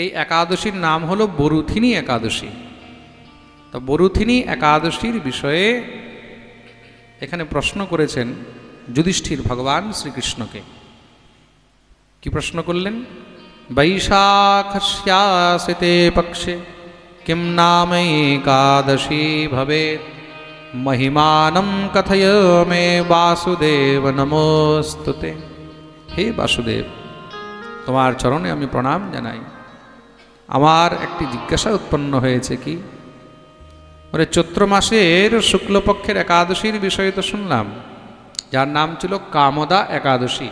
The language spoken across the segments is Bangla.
এই একাদশীর নাম হলো বরুথিনী একাদশী। তো বরুথিনী একাদশীর বিষয়ে এখানে প্রশ্ন করেছেন যুধিষ্ঠির ভগবান শ্রীকৃষ্ণকে। কি প্রশ্ন করলেন? বৈশাখস্যাসিতে পক্ষে কিম নাম একাদশী ভবে মহিমানম কথয় মে বাসুদেব নমস্তুতে। হে বাসুদেব, তোমার চরণে আমি প্রণাম জানাই। আমার একটি জিজ্ঞাসা উৎপন্ন হয়েছে কি? বলে, চৈত্র মাসের শুক্লপক্ষের একাদশীর বিষয়ে তো শুনলাম। যার নাম ছিল কামদা একাদশী।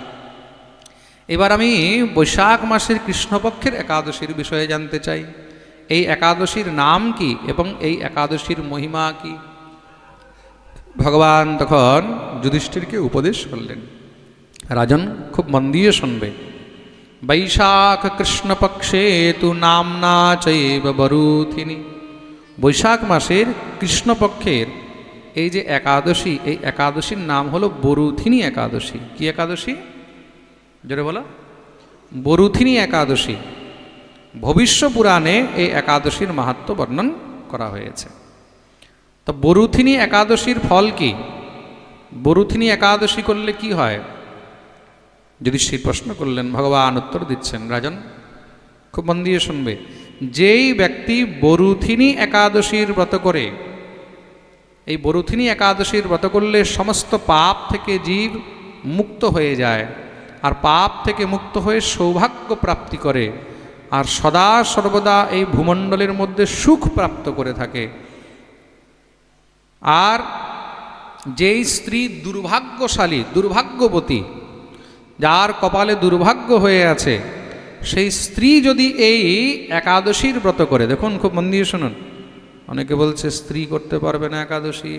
এবার আমি বৈশাখ মাসের কৃষ্ণপক্ষের একাদশীর বিষয়ে জানতে চাই। এই একাদশীর নাম কি এবং এই একাদশীর মহিমা কি? ভগবান তখন যুধিষ্ঠিরকে উপদেশ করলেন। রাজন খুব মন দিয়ে শুনবে। বৈশাখ কৃষ্ণপক্ষে তু নামনা চৈব বরুথিনী বৈশাখ মাসের কৃষ্ণপক্ষের এই যে একাদশী, এই একাদশীর নাম হলো বরুথিনী একাদশী। কি একাদশী? জোরে বলো। বরুথিনী একাদশী। ভবিষ্য পুরাণে এই একাদশীর মাহাত্ম বর্ণন করা হয়েছে। তো বরুথিনী একাদশীর ফল কি? বরুথিনী একাদশী করলে কি হয়? যুধিষ্ঠির প্রশ্ন করলেন, ভগবান উত্তর দিচ্ছেন, রাজন, খুব মন দিয়ে শুনবে। যেই ব্যক্তি বরুথিনী একাদশীর ব্রত করে, এই বরুথিনী একাদশীর ব্রত করলে সমস্ত পাপ থেকে জীব মুক্ত হয়ে যায়, আর পাপ থেকে মুক্ত হয়ে সৌভাগ্য প্রাপ্তি করে, আর সদা সর্বদা এই ভূমণ্ডলের মধ্যে সুখ প্রাপ্ত করে থাকে। আর যেই স্ত্রী দুর্ভাগ্যশালী, দুর্ভাগ্যবতী যার কপালে দুর্ভাগ্য হয়ে আছে, সেই স্ত্রী যদি এই একাদশীর ব্রত করে, দেখুন খুব মন দিয়ে শুনুন, অনেকে বলছে স্ত্রী করতে পারবে না একাদশী,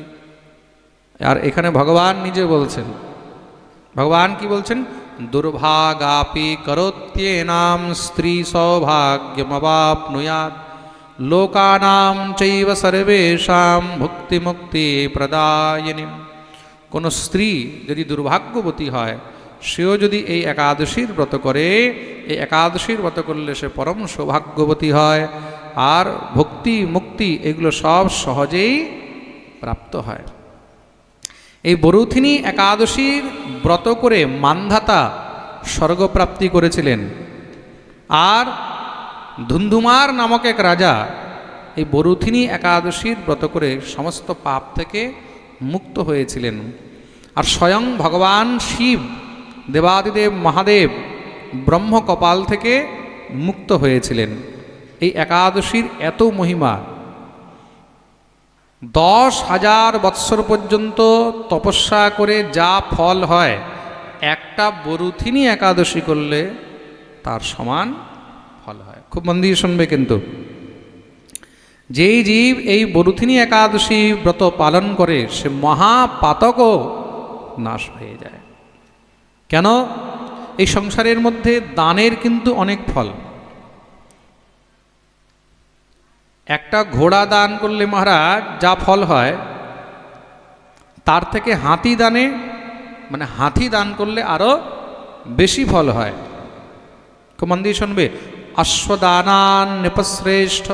আর এখানে ভগবান নিজে বলছেন, ভগবান কি বলছেন? দুর্ভাগাপি করত্যেনাম স্ত্রী সৌভাগ্যমবাপনুয়াত লোকানাম চৈব সর্বেশাম ভুক্তি মুক্তি প্রদায়িনী কোনো স্ত্রী যদি দুর্ভাগ্যবতী হয় সেও যদি এই একাদশীর ব্রত করে, এই একাদশীর ব্রত করলে সে পরম সৌভাগ্যবতী হয় আর ভক্তি, মুক্তি এগুলো সব সহজেই প্রাপ্ত হয়। এই বরুথিনী একাদশীর ব্রত করে মান্ধাতা স্বর্গপ্রাপ্তি করেছিলেন। আর ধুন্ধুমার নামক এক রাজা এই বরুথিনী একাদশীর ব্রত করে সমস্ত পাপ থেকে মুক্ত হয়েছিলেন। আর স্বয়ং ভগবান শিব দেবাদিদেব মহাদেব ব্রহ্মকপাল থেকে মুক্ত হয়েছিলেন। এই একাদশীর এত মহিমা। দশ হাজার বৎসর পর্যন্ত তপস্যা করে যা ফল হয়, একটা বরুথিনী একাদশী করলে তার সমান ফল হয়। খুব মন দিয়ে শুনবে কিন্তু। যেই জীব এই বরুথিনী একাদশী ব্রত পালন করে, সে মহাপাতকও নাশ হয়ে যায়। কেন? এই সংসারের মধ্যে দানের কিন্তু অনেক ফল। একটা ঘোড়া দান করলে মহারাজ, যা ফল হয়, তার থেকে হাতি দানে মানে হাতি দান করলে আরও বেশি ফল হয়। মন দিয়ে শুনবে, অশ্বদানান নিপশ্রেষ্ঠ,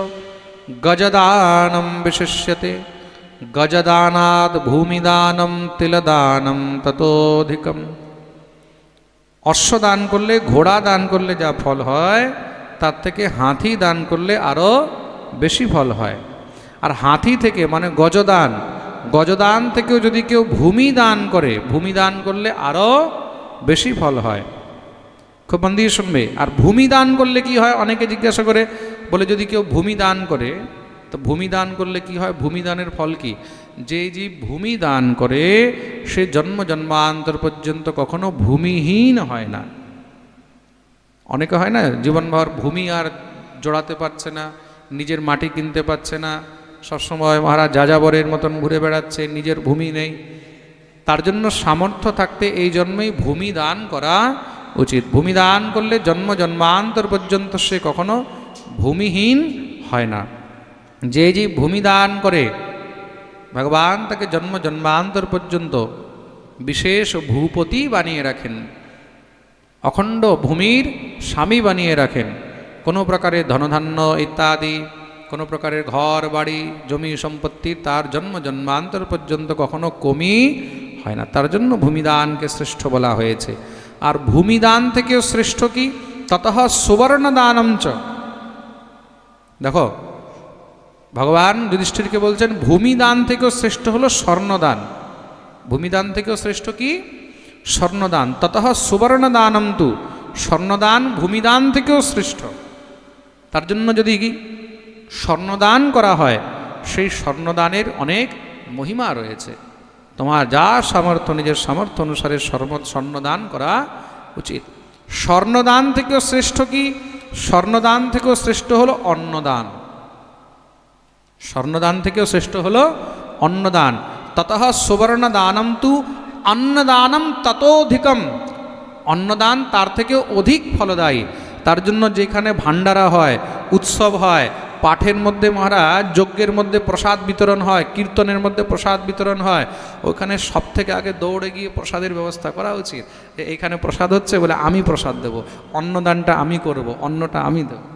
গজদানম বিশিষ্যতে, গজদানাদ ভূমিদানম তিলদানম ততোধিকম। অশ্বদান করলে, ঘোড়া দান করলে যা ফল হয়, তার থেকে হাতি দান করলে আরও বেশি ফল হয়। আর হাতি থেকে মানে গজদান গজদান থেকেও যদি কেউ ভূমি দান করে, ভূমি দান করলে আরও বেশি ফল হয়। খুব মন দিয়ে শুনবে। আর ভূমি দান করলে কি হয়? অনেকে জিজ্ঞাসা করে, বলে যদি কেউ ভূমি দান করে তো ভূমি দান করলে কি হয়? ভূমি দানের ফল কি? যে জীব ভূমি দান করে, সে জন্ম জন্মান্তর পর্যন্ত কখনো ভূমিহীন হয় না। অনেকে হয় না, জীবনভর ভূমি আর জোড়াতে পারছে না, নিজের মাটি কিনতে পারছে না, সবসময় মহারাজ যাযাবরের মতন ঘুরে বেড়াচ্ছে, নিজের ভূমি নেই। তার জন্য সামর্থ্য থাকতে এই জন্মেই ভূমি দান করা উচিত। ভূমি দান করলে জন্ম জন্মান্তর পর্যন্ত সে কখনো ভূমিহীন হয় না। যে যে ভূমি দান করে, ভগবান তাকে জন্ম জন্মান্তর পর্যন্ত বিশেষ ভূপতি বানিয়ে রাখেন, অখণ্ড ভূমির স্বামী বানিয়ে রাখেন। কোনো প্রকারের ধনধান্য ইত্যাদি, কোনো প্রকারের ঘর, বাড়ি, জমি, সম্পত্তি তার জন্ম জন্মান্তর পর্যন্ত কখনো কমই হয় না। তার জন্য ভূমিদানকে শ্রেষ্ঠ বলা হয়েছে। আর ভূমিদান থেকেও শ্রেষ্ঠ কি? তত চ। দেখো ভগবান যুধিষ্ঠিরকে বলছেন, ভূমিদান থেকেও শ্রেষ্ঠ হলো স্বর্ণদান। ভূমিদান থেকেও শ্রেষ্ঠ কি? স্বর্ণদান। তত সুবর্ণ দানম তু। স্বর্ণদান ভূমিদান থেকেও শ্রেষ্ঠ। তার জন্য যদি স্বর্ণদান করা হয়, সেই স্বর্ণদানের অনেক মহিমা রয়েছে। তোমার যা সামর্থ্য, নিজের সামর্থ্য অনুসারে স্বর্ণ স্বর্ণদান করা উচিত। স্বর্ণদান থেকেও শ্রেষ্ঠ কি? স্বর্ণদান থেকেও শ্রেষ্ঠ হলো অন্নদান। স্বর্ণদান থেকেও শ্রেষ্ঠ হলো অন্নদান। তত সুবর্ণদানম তু অন্নদানম ততোধিকম। অন্নদান তার থেকেও অধিক ফলদায়ী। তার জন্য যেখানে ভান্ডারা হয়, উৎসব হয়, পাঠের মধ্যে মহারাজ, যজ্ঞের মধ্যে প্রসাদ বিতরণ হয়, কীর্তনের মধ্যে প্রসাদ বিতরণ হয়, ওখানে সব থেকে আগে দৌড়ে গিয়ে প্রসাদের ব্যবস্থা করা উচিত। এখানে প্রসাদ হচ্ছে বলে আমি প্রসাদ দেব, অন্নদানটা আমি করব, অন্নটা আমি দেব।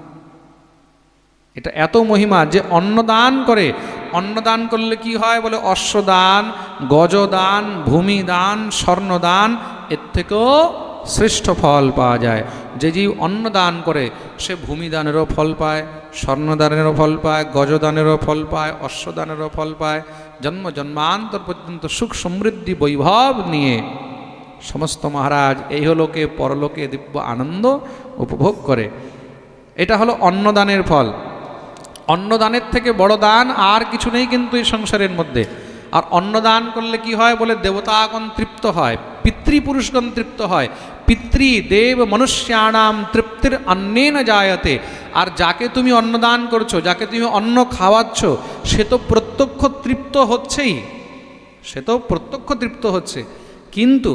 এটা এত মহিমা যে অন্নদান করে। অন্নদান করলে কি হয় বলে? অশ্বদান, গজদান, ভূমিদান, স্বর্ণদান, এর থেকেও শ্রেষ্ঠ ফল পাওয়া যায়। যে জীব অন্নদান করে, সে ভূমিদানেরও ফল পায়, স্বর্ণদানেরও ফল পায়, গজদানেরও ফল পায়, অশ্বদানেরও ফল পায়। জন্ম জন্মান্তর পর্যন্ত সুখ সমৃদ্ধি বৈভব নিয়ে সমস্ত মহারাজ এই হলোকে, পরলোকে দিব্য আনন্দ উপভোগ করে। এটা হলো অন্নদানের ফল। অন্নদানের থেকে বড় দান আর কিছু নেই কিন্তু এই সংসারের মধ্যে। আর অন্নদান করলে কি হয় বলে দেবতাগণ তৃপ্ত হয়, পিতৃপুরুষগণ তৃপ্ত হয় পিতৃ দেব মনুষ্যানাম তৃপ্তির অন্যেন জায়তে। আর যাকে তুমি অন্নদান করছ, যাকে তুমি অন্ন খাওয়াচ্ছ, সে তো প্রত্যক্ষ তৃপ্ত হচ্ছেই। সে তো প্রত্যক্ষ তৃপ্ত হচ্ছে। কিন্তু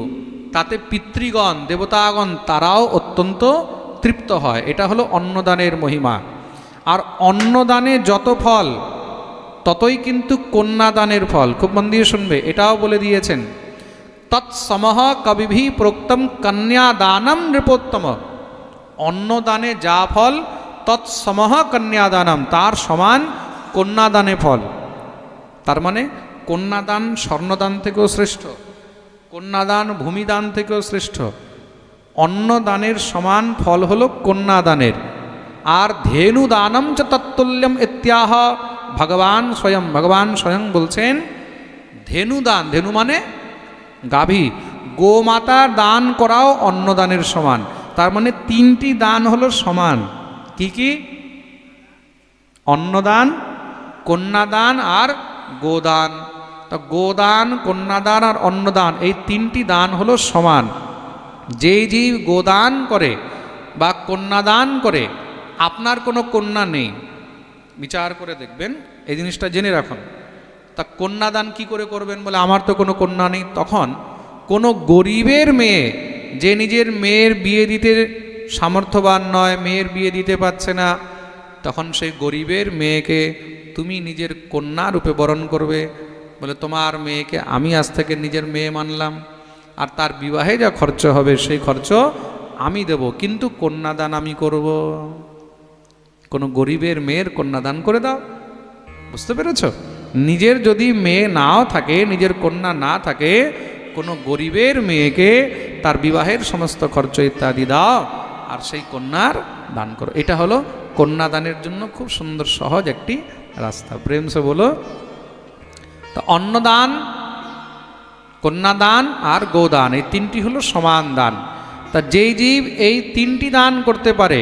তাতে পিতৃগণ, দেবতাগণ তারাও অত্যন্ত তৃপ্ত হয়। এটা হলো অন্নদানের মহিমা। আর অন্নদানে যত ফল, ততই কিন্তু কন্যাদানের ফল। খুব মন দিয়ে শুনবে, এটাও বলে দিয়েছেন। তৎসমহ কবিভি প্রোক্তম কন্যাদানম নৃপোত্তম। অন্নদানে যা ফল তৎসমহ কন্যাদানম তার সমান কন্যাদানে ফল। তার মানে কন্যাদান স্বর্ণদান থেকেও শ্রেষ্ঠ, কন্যাদান ভূমিদান থেকেও শ্রেষ্ঠ। অন্নদানের সমান ফল হলো কন্যাদানের। আর ধেনু দানম চ তত্তুল্যম ইত্যাহ। ভগবান স্বয়ং ভগবান স্বয়ং বলছেন ধেনু দান ধেনু মানে গাভী। গোমাতার দান করাও অন্নদানের সমান। তার মানে তিনটি দান হলো সমান। কি কি? অন্নদান, কন্যাদান আর গোদান। তো গোদান, কন্যাদান আর অন্নদান, এই তিনটি দান হলো সমান। যেই জীব গোদান করে বা কন্যাদান করে আপনার কোনো কন্যা নেই। বিচার করে দেখবেন, এই জিনিসটা জেনে রাখুন। তা কন্যাদান কি করে করবেন বলে আমার তো কোনো কন্যা নেই? তখন কোনো গরিবের মেয়ে যে নিজের মেয়ের বিয়ে দিতে সামর্থ্যবান নয়, মেয়ের বিয়ে দিতে পারছে না, তখন সেই গরিবের মেয়েকে তুমি নিজের কন্যা রূপে বরণ করবে বলে তোমার মেয়েকে আমি আজ থেকে নিজের মেয়ে মানলাম। আর তার বিবাহে যা খরচ হবে সেই খরচ আমি দেব, কিন্তু কন্যাদান আমি করব। কোনো গরিবের মেয়ের কন্যাদান করে দাও। বুঝতে পেরেছ? নিজের যদি মেয়ে নাও থাকে, নিজের কন্যা না থাকে, কোনো গরিবের মেয়েকে তার বিবাহের সমস্ত খরচ ইত্যাদি দাও আর সেই কন্যার দান করো। এটা হলো কন্যাদানের জন্য খুব সুন্দর সহজ একটি রাস্তা। প্রেম সে বলো, তো অন্নদান কন্যাদান আর গোদান এই তিনটি হলো সমান দান। তা যেই জীব এই তিনটি দান করতে পারে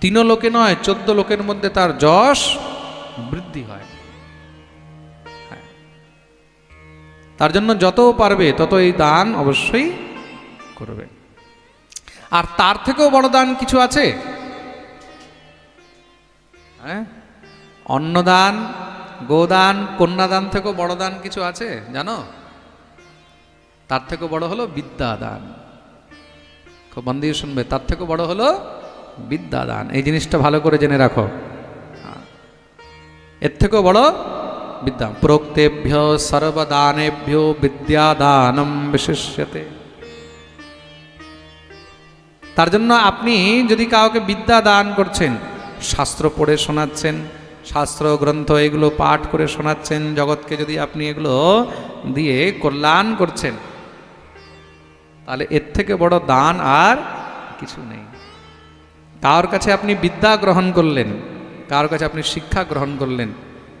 তিন লোকে নয়, চোদ্দ লোকের মধ্যে তার যশ বৃদ্ধি হয়। হ্যাঁ। তার জন্য যত পারবে তত এই দান অবশ্যই করবে। আর তার থেকেও বড় দান কিছু আছে? হ্যাঁ? অন্নদান গোদান কন্যাদান থেকেও বড় দান কিছু আছে, জানো? তার থেকেও বড় হলো বিদ্যাদান খুব মন দিয়ে শুনবে, তার থেকেও বড় হলো বিদ্যাদান। এই জিনিসটা ভালো করে জেনে রাখো। এর থেকেও বড় বিদ্যা। প্রোক্তেভ্য সর্বদানেভ্য বিদ্যাদানম বিশিষ্যতে। তার জন্য আপনি যদি কাউকে বিদ্যা দান করছেন, শাস্ত্র পড়ে শোনাচ্ছেন, শাস্ত্র, গ্রন্থ এগুলো পাঠ করে শোনাচ্ছেন, জগৎকে যদি আপনি এগুলো দিয়ে কল্যাণ করছেন, তাহলে এর থেকে বড় দান আর কিছু নেই। কার কাছে আপনি বিদ্যা গ্রহণ করলেন? কার কাছে আপনি শিক্ষা গ্রহণ করলেন?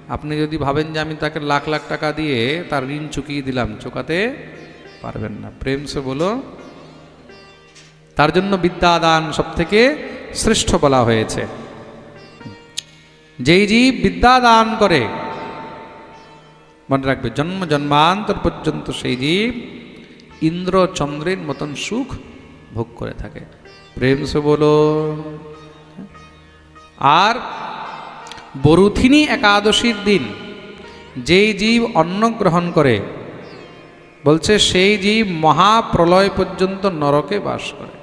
আপনি যদি ভাবেন যে আমি তাকে লাখ লাখ টাকা দিয়ে তার ঋণ চুকিয়ে দিলাম, চুকাতে পারবেন না। প্রেম সে বলো, তার জন্য বিদ্যাদান সব থেকে শ্রেষ্ঠ বলা হয়েছে। যেই জীব বিদ্যাদান করে, মনে রাখবে, জন্ম জন্মান্তর পর্যন্ত সেই জীব ইন্দ্র চন্দ্রের মতন সুখ ভোগ করে থাকে। প্রেম সে বলো। আর বরুথিনী একাদশীর দিন, যেই জীব অন্ন গ্রহণ করে, বলছে সেই জীব মহাপ্রলয় পর্যন্ত নরকে বাস করে।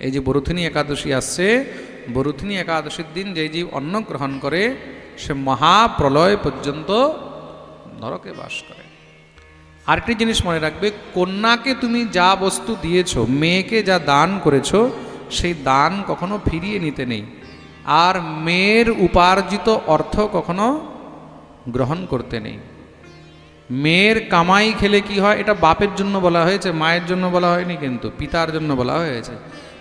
এই যে বরুথিনী একাদশী আসছে, বরুথিনী একাদশীর দিন যেই জীব অন্ন গ্রহণ করে, সে মহাপ্রলয় পর্যন্ত নরকে বাস করে। আরেকটি জিনিস মনে রাখবে, কন্যাকে তুমি যা বস্তু দিয়েছ, মেয়েকে যা দান করেছ, সেই দান কখনো ফিরিয়ে নিতে নেই। আর মেয়ের উপার্জিত অর্থ কখনো গ্রহণ করতে নেই। মেয়ের কামাই খেলে কি হয়, এটা বাপের জন্য বলা হয়েছে, মায়ের জন্য বলা হয়নি কিন্তু, পিতার জন্য বলা হয়েছে।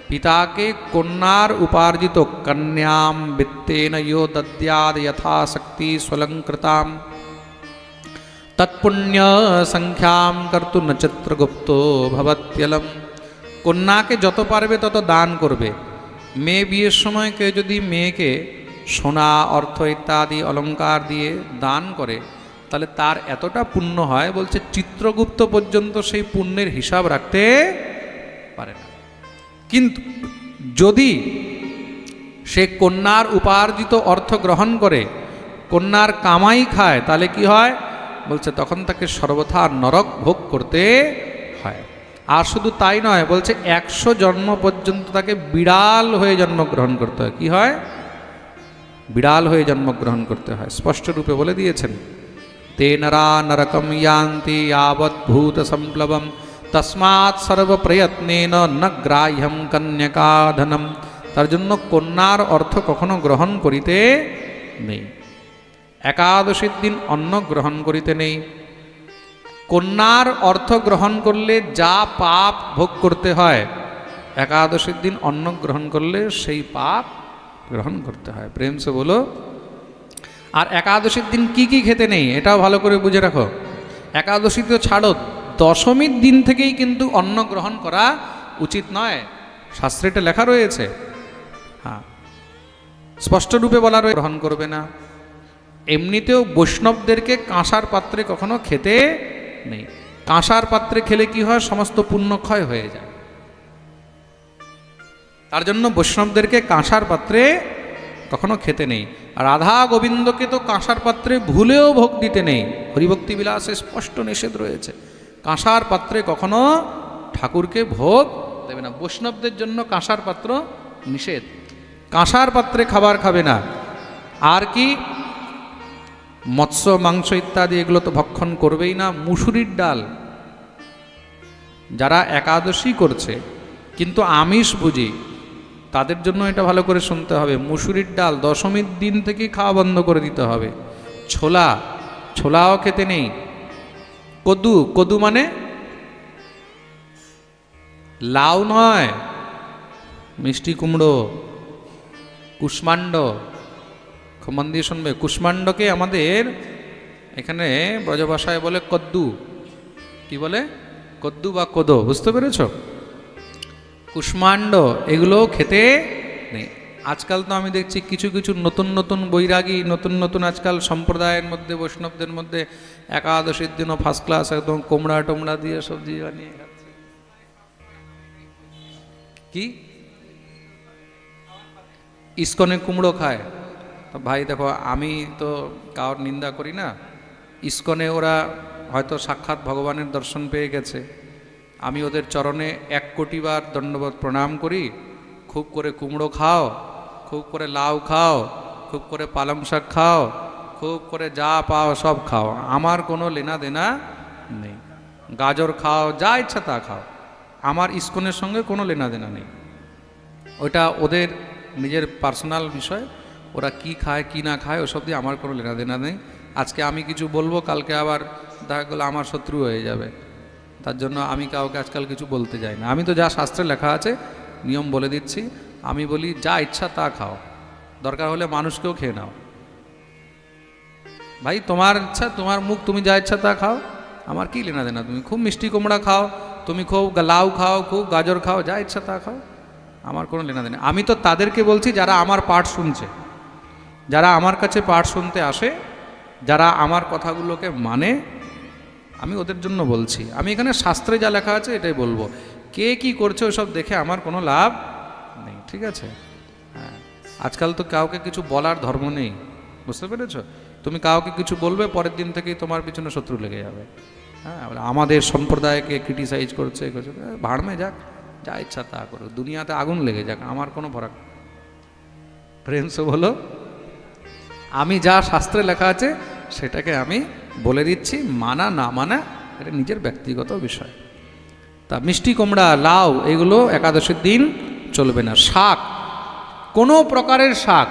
পিতাকে কন্যার উপার্জিত কন্যাম বিত্তেন ইয়ো দদ্যাদ যথাশক্তি স্বলঙ্কৃতাম। তৎপুণ্য সংখ্যাম কর্তু নচিত্রগুপ্ত ভবত্যলম কন্যাকে যত পারবে তত দান করবে মেয়ে বিয়ের সময় কেউ যদি মেয়েকে সোনা অর্থ ইত্যাদি অলংকার দিয়ে দান করে তাহলে তার এতটা পুণ্য হয় বলছে চিত্রগুপ্ত পর্যন্ত সেই পুণ্যের হিসাব রাখতে পারে না কিন্তু যদি সে কন্যার উপার্জিত অর্থ গ্রহণ করে কন্যার কামাই খায় তাহলে কি হয় বলছে, তখন তাকে সর্বথা নরক ভোগ করতে হয়। আর শুধু তাই নয়, বলছে, একশো জন্ম পর্যন্ত তাকে বিড়াল হয়ে জন্মগ্রহণ করতে হয়। কি হয়? বিড়াল হয়ে জন্মগ্রহণ করতে হয়। স্পষ্ট রূপে বলে দিয়েছেন তেনরা নরকম ইয়ান্তি আবদ্ভূত সম্প্লবম, তসমাৎ সর্বপ্রয়ত্নেন ন গ্রাহ্যম কন্যকাধনম। তার জন্য কন্যার অর্থ কখনো গ্রহণ করিতে নেই। একাদশীর দিন অন্ন গ্রহণ করিতে নেই। কন্যার অর্থ গ্রহণ করলে যা পাপ ভোগ করতে হয়, একাদশীর দিন অন্ন গ্রহণ করলে সেই পাপ গ্রহণ করতে হয়। প্রেম সে বলো, আর একাদশীর দিন কি কি খেতে নেই? এটাও ভালো করে বুঝে রাখো। একাদশী তো ছাড়ো, দশমীর দিন থেকেই কিন্তু অন্ন গ্রহণ করা উচিত নয়। শাস্ত্রে এটা লেখা রয়েছে। হ্যাঁ স্পষ্টরূপে বলা রয়ে গ্রহণ করবে না। এমনিতেও বৈষ্ণবদেরকে কাঁসার পাত্রে কখনো খেতে নেই। কাঁসার পাত্রে খেলে কি হয়? সমস্ত পুণ্য ক্ষয় হয়ে যায়। তার জন্য বৈষ্ণবদেরকে কাঁসার পাত্রে কখনো খেতে নেই। রাধা গোবিন্দকে তো কাঁসার পাত্রে ভুলেও ভোগ দিতে নেই। হরিভক্তি বিলাসে স্পষ্ট নিষেধ রয়েছে। কাঁসার পাত্রে কখনো ঠাকুরকে ভোগ দেবে না। বৈষ্ণবদের জন্য কাঁসার পাত্র নিষেধ। কাঁসার পাত্রে খাবার খাবে না। আর কি? মৎস্য, মাংস ইত্যাদি এগুলো তো ভক্ষণ করবেই না। মুসুরির ডাল যারা একাদশী করছে, কিন্তু আমিষ বুঝি, তাদের জন্য এটা ভালো করে শুনতে হবে। মুসুরির ডাল দশমীর দিন থেকেই খাওয়া বন্ধ করে দিতে হবে। ছোলা, ছোলাও খেতে নেই। কদু কদু মানে? লাউ নয়, মিষ্টি কুমড়ো, কুষ্মাণ্ড। খুব দিয়ে শুনবে, কুষ্মাণ্ডকে আমাদের এখানে ব্রজভাষায় বলে কদ্দু। কি বলে? কদ্দু বা কোদো, বুঝতে পেরেছ? কুষ্মাণ্ড, এগুলো খেতে নেই। আজকাল তো আমি দেখছি কিছু কিছু নতুন নতুন বৈরাগী, নতুন নতুন আজকাল সম্প্রদায়ের মধ্যে, বৈষ্ণবদের মধ্যে একাদশীর দিনও ফার্স্ট ক্লাস একদম কোমড়া টোমড়া দিয়ে সবজি বানিয়ে খাচ্ছে। কি? ইস্কনে কুমড়ো খায়। ভাই, দেখো, আমি তো কারোর নিন্দা করি না। ইস্কনে ওরা হয়তো সাক্ষাৎ ভগবানের দর্শন পেয়ে গেছে। আমি ওদের চরণে এক কোটি বার দণ্ডবোধ প্রণাম করি। খুব করে কুমড়ো খাও, খুব করে লাউ খাও, খুব করে পালং শাক খাও, খুব করে যা পাও সব খাও। আমার কোনো লেনা দেনা নেই। গাজর খাও, যা ইচ্ছা তা খাও। আমার ইস্কনের সঙ্গে কোনো লেনাদেনা নেই। ওটা ওদের নিজের পার্সোনাল বিষয়। ওরা কি খায়, কি না খায়, ওসব দিয়ে আমার কোনো লেনাদেনা নেই। আজকে আমি কিছু বলব, কালকে আবার দেখা গেলো আমার শত্রু হয়ে যাবে। তার জন্য আমি কাউকে আজকাল কিছু বলতে যাই না। আমি তো যা শাস্ত্রে লেখা আছে, নিয়ম বলে দিচ্ছি। আমি বলি, যা ইচ্ছা তা খাও। দরকার হলে মানুষকেও খেয়ে নাও। ভাই, তোমার ইচ্ছা, তোমার মুখ, তুমি যা ইচ্ছা তা খাও। আমার কি লেনা দেনা? তুমি খুব মিষ্টি কুমড়া খাও, তুমি খুব লাউ খাও, খুব গাজর খাও, যা ইচ্ছা তা খাও। আমার কোনো লেনা দেনা আমি তো তাদেরকে বলছি যারা আমার পাঠ শুনছে। যারা আমার কাছে পাঠ শুনতে আসে, যারা আমার কথাগুলোকে মানে আমি ওদের জন্য বলছি। আমি এখানে শাস্ত্রে যা লেখা আছে এটাই বলব। কে কি করছে ওসব দেখে আমার কোনো লাভ নেই, ঠিক আছে? হ্যাঁ আজকাল তো কাউকে কিছু বলার ধর্ম নেই, বুঝতে পেরেছ? তুমি কাউকে কিছু বলবে, পরের দিন থেকেই তোমার পিছনে শত্রু লেগে যাবে। হ্যাঁ আমাদের সম্প্রদায়কে ক্রিটিসাইজ করছে করছে ভাড়মে যাক, যা ইচ্ছা তা করো দুনিয়াতে আগুন লেগে যাক, আমার কোনো ফরাক ফ্রেন্ডসও বলো আমি যা শাস্ত্রে লেখা আছে, সেটাকে আমি বলে দিচ্ছি, মানা না মানা, এটা নিজের ব্যক্তিগত বিষয়। তা মিষ্টি কুমড়া, লাউ, এগুলো একাদশীর দিন চলবে না। শাক, কোনো প্রকারের শাক,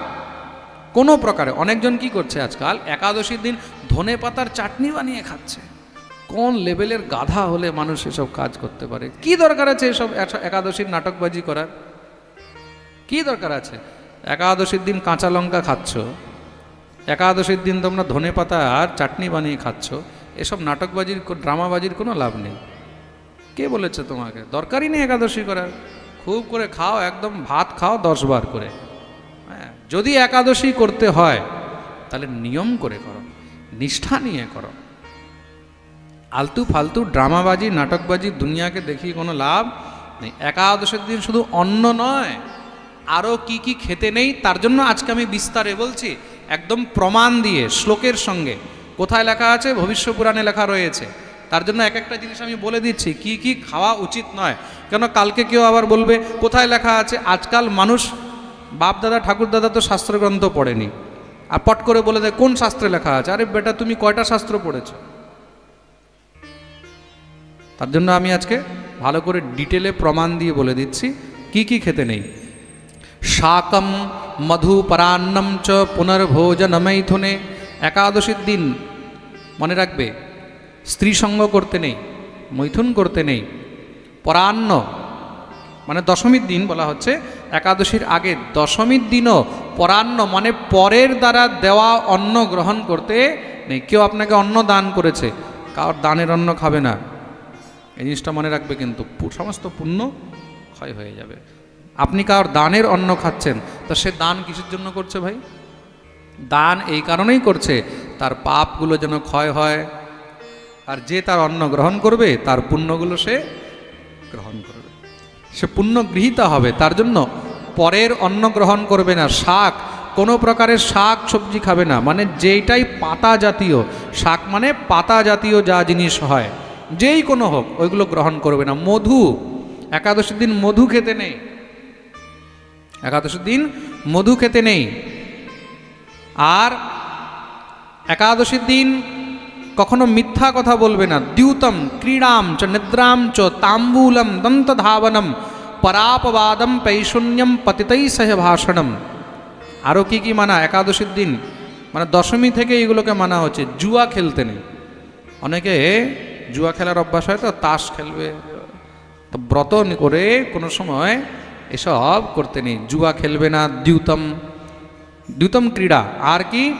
কোনো প্রকারে, অনেকজন কি করছে আজকাল, একাদশীর দিন ধনে পাতার চাটনি বানিয়ে খাচ্ছে। কোন লেভেলের গাধা হলে মানুষ এসব কাজ করতে পারে? কি দরকার আছে এসব একাদশীর নাটকবাজি করার? কি দরকার আছে? একাদশীর দিন কাঁচা লঙ্কা খাচ্ছ একাদশীর দিন তোমরা ধনে পাতা আর চাটনি বানিয়ে খাচ্ছ। এসব নাটকবাজির ড্রামাবাজির কোনো লাভ নেই। কে বলেছে তোমাকে? দরকারই নেই একাদশী করার। খুব করে খাও, একদম ভাত খাও দশ বার করে। হ্যাঁ যদি একাদশী করতে হয়, তাহলে নিয়ম করে করো, নিষ্ঠা নিয়ে করো। আলতু ফালতু ড্রামাবাজি, নাটকবাজি দুনিয়াকে দেখি কোনো লাভ নেই। একাদশের দিন শুধু অন্ন নয় আরও কি কি খেতে নেই, তার জন্য আজকে আমি বিস্তারে বলছি। একদম প্রমাণ দিয়ে শ্লোকের সঙ্গে। কোথায় লেখা আছে? ভবিষ্য পুরাণে লেখা রয়েছে। তার জন্য এক একটা জিনিস আমি বলে দিচ্ছি, কি কি খাওয়া উচিত নয়। কেন কালকে কেউ আবার বলবে, কোথায় লেখা আছে? আজকাল মানুষ বাপ দাদা ঠাকুর দাদা তো শাস্ত্রগ্রন্থ পড়েনি। আর পট করে বলে দেয়, কোন শাস্ত্রে লেখা আছে? আরে বেটা, তুমি কয়টা শাস্ত্র পড়েছ? তার জন্য আমি আজকে ভালো করে ডিটেলে প্রমাণ দিয়ে বলে দিচ্ছি, কি কি খেতে নেই। শাকম মধু পরান্নম চ পুনর্ভোজন মৈথুনে একাদশীর দিন মনে রাখবে স্ত্রী সঙ্গ করতে নেই, মৈথুন করতে নেই, পরান্ন মানে দশমীর দিন বলা হচ্ছে, একাদশীর আগে দশমীর দিনও পরান্ন মানে পরের দ্বারা দেওয়া অন্ন গ্রহণ করতে নেই। কেউ আপনাকে অন্ন দান করেছে, কার দানের অন্ন খাবে না। এই জিনিসটা মনে রাখবে কিন্তু সমস্ত পুণ্য ক্ষয় হয়ে যাবে। আপনি কার দানের অন্ন খাচ্ছেন? তা সে দান কিসের জন্য করছে ভাই? দান এই কারণেই করছে, তার পাপগুলো যেন ক্ষয় হয়। আর যে তার অন্ন গ্রহণ করবে, তার পুণ্যগুলো সে গ্রহণ করবে। সে পুণ্য গৃহীতা হবে, তার জন্য পরের অন্ন গ্রহণ করবে না। শাক, কোনো প্রকারের শাক সবজি খাবে না। মানে যেইটাই পাতা জাতীয়, শাক মানে পাতা জাতীয় যা জিনিস হয়, যেই কোনো হোক, ওইগুলো গ্রহণ করবে না। মধু, একাদশীর দিন মধু খেতে নেই। একাদশীর দিন মধু খেতে নেই। আর একাদশীর দিন কখনো মিথ্যা কথা বলবে না। দ্যুতম, ক্রীড়াম চ, নিদ্রাম চ, তাম্বূলম, দন্তধাবনম, পরাপবাদম, পৈশূন্যম সহ ভাষণম। আরও কি কি মানা একাদশীর দিন? মানে দশমী থেকে এগুলোকে মানা হচ্ছে, জুয়া খেলতে নেই। অনেকে জুয়া খেলার অভ্যাস হয় তো, তাস খেলবে। তো ব্রত করে কোনো সময় এসব করতে নেই। জুয়া খেলবে না দ্যুতম। দ্যুতম ক্রীড়া। আর কি?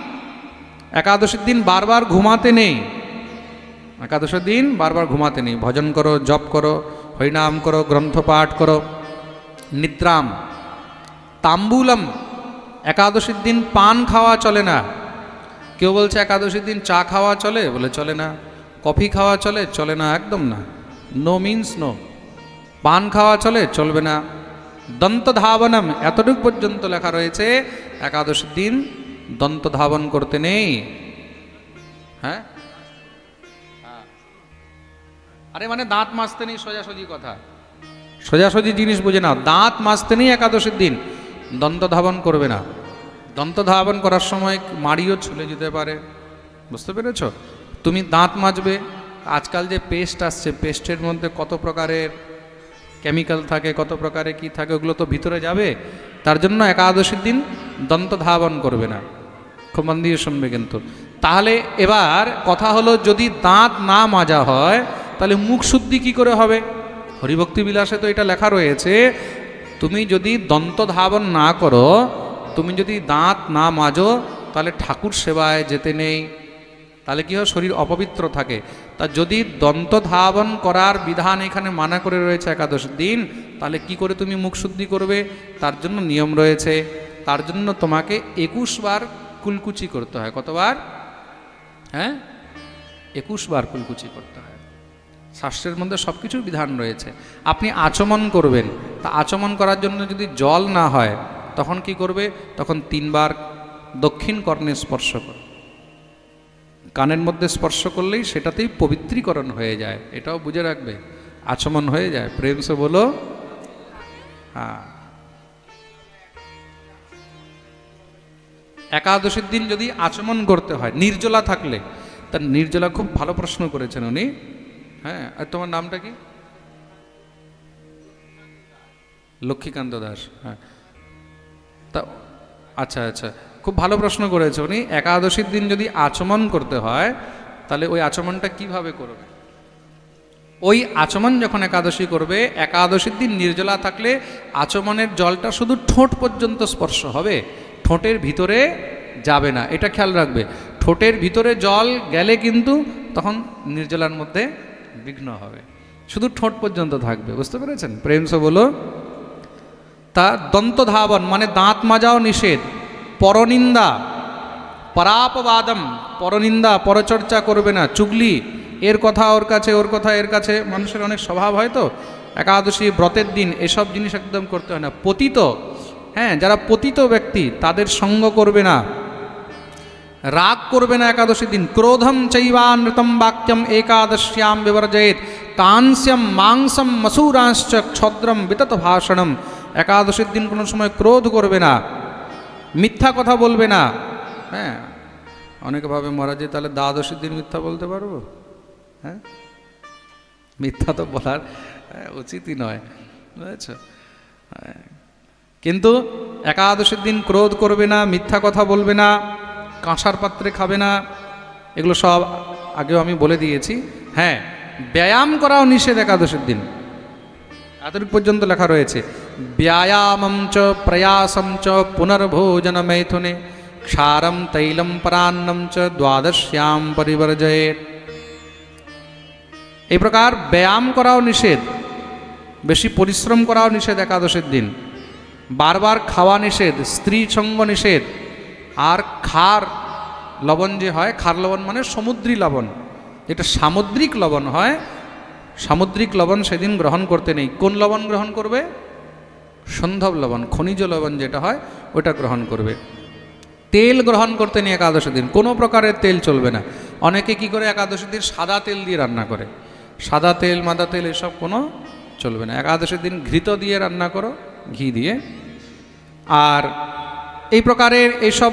একাদশীর দিন বারবার ঘুমাতে নেই। একাদশের দিন বারবার ঘুমাতে নেই। ভজন করো, জপ করো, হরিনাম করো গ্রন্থ পাঠ করো। নিদ্রাম। তাম্বুলম। একাদশীর দিন পান খাওয়া চলে না। কেউ বলছে একাদশীর দিন চা খাওয়া চলে? বলে চলে না। কফি খাওয়া চলে? চলে না, একদম না। নো মিন্স নো পান খাওয়া চলে? চলবে না। দন্ত ধাবনম এতটুকু পর্যন্ত লেখা রয়েছে একাদশীর দিন দন্ত ধাবন করতে নেই। হ্যাঁ? আরে মানে দাঁত মাজতে নেই, সোজাসুজি কথা। সোজাসুজি জিনিস বুঝে না, দাঁত মাজতে নেই একাদশীর দিন দন্ত ধাবন করবে না। দন্ত ধাবন করার সময় মাড়িও ছুলে যেতে পারে। বুঝতে পেরেছ? তুমি দাঁত মাজবে, আজকাল যে পেস্ট আসছে, পেস্টের মধ্যে কত প্রকারের কেমিক্যাল থাকে, কত প্রকারে কি থাকে, ওগুলো তো ভিতরে যাবে। তার জন্য একাদশীর দিন দন্ত ধাবন করবে না। খুব মন দিয়ে শুনবে কিন্তু। তাহলে এবার কথা হলো, যদি দাঁত না মাজা হয়, তাহলে মুখ শুদ্ধি কি করে হবে? হরিভক্তি বিলাসে তো এটা লেখা রয়েছে, তুমি যদি দন্ত ধাবন না করো, তুমি যদি দাঁত না মাজো, তাহলে ঠাকুর সেবায় যেতে নেই। তাহলে কি হয়? শরীর অপবিত্র থাকে। তা যদি দন্ত ধাবন করার বিধান এখানে মানা করে রয়েছে একাদশ দিন, তাহলে কি করে তুমি মুখ শুদ্ধি করবে? তার জন্য নিয়ম রয়েছে। তার জন্য তোমাকে একুশ বার কুলকুচি করতে হয়। কতবার? হ্যাঁ? একুশ বার কুলকুচি করতে হয়। শাস্ত্রের মধ্যে সব কিছুর বিধান রয়েছে। আপনি আচমন করবেন। তা আচমন করার জন্য যদি জল না হয়, তখন কি করবে? তখন তিনবার দক্ষিণ কর্ণে স্পর্শ করবে। কানের মধ্যে স্পর্শ করলেই সেটাতেই পবিত্রীকরণ হয়ে যায়। এটাও বুঝে রাখবে। আচমন হয়ে যায়। প্রেম সে বলো হ্যাঁ। একাদশীর দিন যদি আচমন করতে হয়, নির্জলা থাকলে, তার নির্জলা খুব ভালো প্রশ্ন করেছেন উনি। হ্যাঁ আর তোমার নামটা কি? লক্ষ্মীকান্ত দাস। হ্যাঁ। তা আচ্ছা আচ্ছা। খুব ভালো প্রশ্ন করেছে উনি, একাদশীর দিন যদি আচমন করতে হয়, তাহলে ওই আচমনটা কীভাবে করবে? ওই আচমন যখন একাদশী করবে, একাদশীর দিন নির্জলা থাকলে আচমনের জলটা শুধু ঠোঁট পর্যন্ত স্পর্শ হবে, ঠোঁটের ভিতরে যাবে না। এটা খেয়াল রাখবে, ঠোঁটের ভিতরে জল গেলে কিন্তু তখন নির্জলার মধ্যে বিঘ্ন হবে। শুধু ঠোঁট পর্যন্ত থাকবে, বুঝতে পেরেছেন? প্রেমস বলো তা দন্তধাবন মানে দাঁত মাজাও নিষেধ। পরনিন্দা, পরাপবাদম, পরনিন্দা, পরচর্চা করবে না। চুগলি, এর কথা ওর কাছে, ওর কথা এর কাছে। মানুষের অনেক স্বভাব হয় তো। একাদশী, ব্রতের দিন, এসব জিনিস একদম করতে হয় না। পতিত হ্যাঁ যারা পতিত ব্যক্তি, তাদের সঙ্গ করবে না। রাগ করবে না একাদশী দিন। ক্রোধম চৈবানৃতম বাক্যম একাদশ্যাম বিবর্জয়েত কাংস্যম মাংসম মসুরাংশ্চ ছদ্রম বিতত ভাষণম। একাদশীর দিন কোনো সময় ক্রোধ করবে না। মিথ্যা কথা বলবে না। হ্যাঁ অনেকে ভাবে মহারাজ তাহলে দ্বাদশীর দিন মিথ্যা বলতে পারব? হ্যাঁ? মিথ্যা তো বলার হ্যাঁ, উচিতই নয় বুঝেছ? হ্যাঁ। কিন্তু একাদশীর দিন ক্রোধ করবে না মিথ্যা কথা বলবে না কাঁসার পাত্রে খাবে না এগুলো সব আগেও আমি বলে দিয়েছি। হ্যাঁ ব্যায়াম করাও নিষেধ একাদশীর দিন। আধুনিক পর্যন্ত লেখা রয়েছে। ব্যায়ামম চ, প্রয়াসম চ পুনর্ভোজন মৈথুনে ক্ষারম তৈলম পরান্নম চ, দ্বাদশ্যাম পরিবর্জয়ে। এই প্রকার ব্যায়াম করাও নিষেধ। বেশি পরিশ্রম করাও নিষেধ একাদশের দিন। বারবার খাওয়া নিষেধ, স্ত্রী সঙ্গ নিষেধ, আর খার লবণ যে হয় খার লবণ মানে সমুদ্রী লবণ। যেটা সামুদ্রিক লবণ হয় সামুদ্রিক লবণ সেদিন গ্রহণ করতে নেই। কোন লবণ গ্রহণ করবে? সন্ধব লবণ, খনিজ লবণ যেটা হয়, ওটা গ্রহণ করবে। তেল গ্রহণ করতে নেই একাদশী দিন। কোনো প্রকারের তেল চলবে না। অনেকে কি করে একাদশী দিন? সাদা তেল দিয়ে রান্না করে। সাদা তেল, মাদা তেল এসব কোনো চলবে না। একাদশীর দিন ঘৃত দিয়ে রান্না করো, ঘি দিয়ে। আর এই প্রকারের এইসব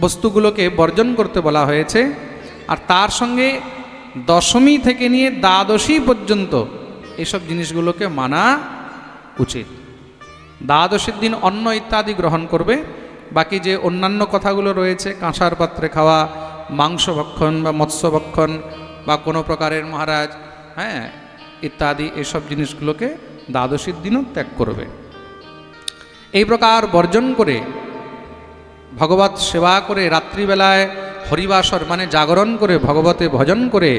বস্তুগুলোকে বর্জন করতে বলা হয়েছে। আর তার সঙ্গে দশমী থেকে নিয়ে দ্বাদশী পর্যন্ত এসব জিনিসগুলোকে মানা উচিত। দ্বাদশীর দিন অন্ন ইত্যাদি গ্রহণ করবে। বাকি যে অন্যান্য কথাগুলো রয়েছে, কাঁসার পাত্রে খাওয়া, মাংস ভক্ষণ বা মৎস্য ভক্ষণ বা কোনো প্রকারের মহারাজ হ্যাঁ ইত্যাদি এসব জিনিসগুলোকে দ্বাদশীর দিনও ত্যাগ করবে। এই প্রকার বর্জন করে ভগবত সেবা করে রাত্রিবেলায় হরিবাসর মানে জাগরণ করে ভগবতে ভজন করে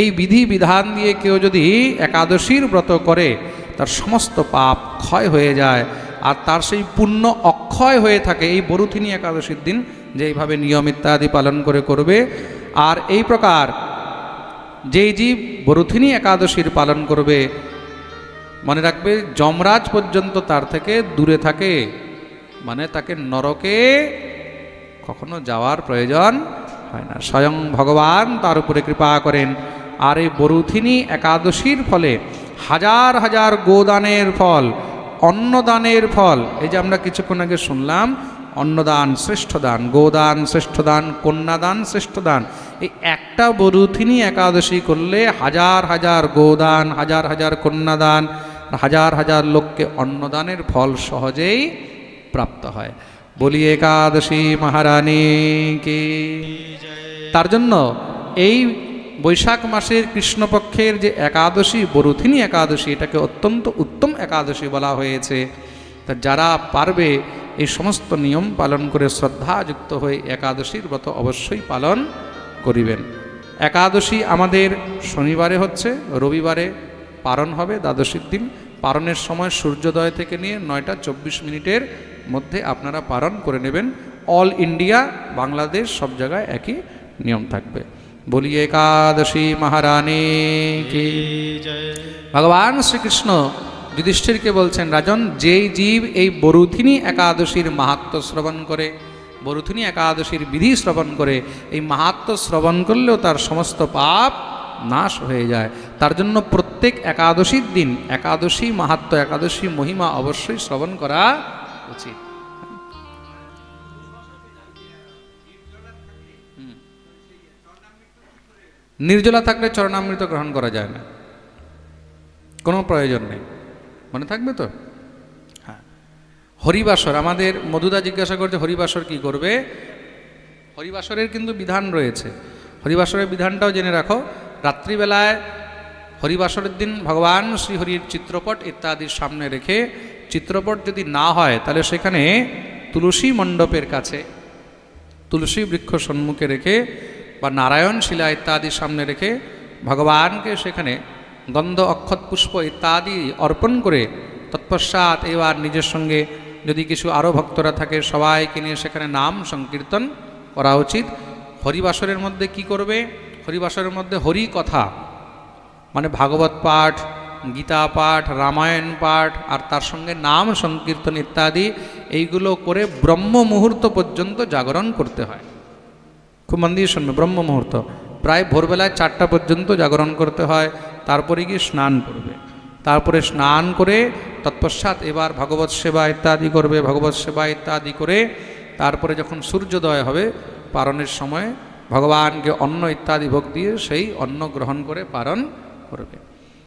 এই বিধি বিধান দিয়ে কেউ যদি একাদশীর ব্রত করে, তার সমস্ত পাপ ক্ষয় হয়ে যায়। আর তার সেই পুণ্য অক্ষয় হয়ে থাকে এই বরুথিনী একাদশীর দিন, যে এইভাবে নিয়ম ইত্যাদি পালন করে করবে। আর এই প্রকার যেই জীব বরুথিনী একাদশীর পালন করবে, মনে রাখবে যমরাজ পর্যন্ত তার থেকে দূরে থাকে। মানে তাকে নরকে কখনো যাওয়ার প্রয়োজন হয় না। স্বয়ং ভগবান তার উপরে কৃপা করেন। আর এই বরুথিনী একাদশীর ফলে হাজার হাজার গোদানের ফল, অন্নদানের ফল, এই যে আমরা কিছুক্ষণ আগে শুনলাম, অন্নদান শ্রেষ্ঠ দান গোদান শ্রেষ্ঠ দান কন্যাদান শ্রেষ্ঠ দান এই একটা বরুথিনী একাদশী করলে হাজার হাজার গোদান, হাজার হাজার কন্যাদান, হাজার হাজার লোককে অন্নদানের ফল সহজেই প্রাপ্ত হয়। বলি একাদশী মহারানী কি। তার জন্য এই বৈশাখ মাসের কৃষ্ণপক্ষের যে একাদশী, বরুথিনী একাদশী, এটাকে অত্যন্ত উত্তম একাদশী বলা হয়েছে। তা যারা পারবে, এই সমস্ত নিয়ম পালন করে শ্রদ্ধাযুক্ত হয়ে একাদশীর ব্রত অবশ্যই পালন করিবেন। একাদশী আমাদের শনিবারে হচ্ছে, রবিবারে পারণ হবে, দ্বাদশীর দিন। পারণের সময় সূর্যোদয় থেকে নিয়ে নয়টা চব্বিশ মিনিটের মধ্যে আপনারা পালন করে নেবেন। অল ইন্ডিয়া বাংলাদেশ সব জায়গায় একই নিয়ম থাকবে। বলি একাদশী মহারানী ভগবান শ্রীকৃষ্ণ যুধিষ্ঠিরকে বলছেন, রাজন, যেই জীব এই বরুথিনী একাদশীর মাহাত্ম শ্রবণ করে বরুথিনী একাদশীর বিধি শ্রবণ করে, এই মাহাত্ম শ্রবণ করলেও তার সমস্ত পাপ নাশ হয়ে যায়। তার জন্য প্রত্যেক একাদশীর দিন একাদশী মাহাত্ম, একাদশী মহিমা অবশ্যই শ্রবণ করা উচিত। নির্জলা থাকলে চরণামৃত গ্রহণ করা যায় না। কোনো প্রয়োজন নেই। মনে থাকবে তো? হ্যাঁ। হরিবাসর, আমাদের মধুদা জিজ্ঞাসা করছে, হরিবাসর কি করবে? হরিবাসরের কিন্তু বিধান রয়েছে। হরিবাসরের বিধানটাও জেনে রাখো। রাত্রিবেলায় হরিবাসরের দিন ভগবান শ্রীহরির চিত্রপট ইত্যাদির সামনে রেখে চিত্রপট যদি না হয়, তাহলে সেখানে তুলসী মণ্ডপের কাছে, তুলসী বৃক্ষ সম্মুখে রেখে বা নারায়ণ শিলা ইত্যাদি সামনে রেখে ভগবানকে সেখানে গন্ধ অক্ষত, পুষ্প ইত্যাদি অর্পণ করে তৎপশ্চাৎ এবার নিজের সঙ্গে যদি কিছু আরও ভক্তরা থাকে, সবাইকে নিয়ে সেখানে নাম সংকীর্তন করা উচিত। হরিবাসরের মধ্যে কি করবে? হরিবাসরের মধ্যে হরি কথা মানে ভাগবত পাঠ গীতা পাঠ, রামায়ণ পাঠ আর তার সঙ্গে নাম সংকীর্তন ইত্যাদি, এইগুলো করে ব্রহ্ম মুহূর্ত পর্যন্ত জাগরণ করতে হয়। খুব মন দিয়ে শুনবে, ব্রহ্ম মুহূর্ত। প্রায় ভোরবেলায় চারটা পর্যন্ত জাগরণ করতে হয়, তারপরে গিয়ে স্নান করবে। তারপরে স্নান করে তৎপশ্চাৎ এবার ভগবত সেবা ইত্যাদি করবে, ভগবত সেবা ইত্যাদি করে তারপরে যখন সূর্যোদয় হবে, পারণের সময় ভগবানকে অন্ন ইত্যাদি ভোগ দিয়ে সেই অন্ন গ্রহণ করে পারণ করবে।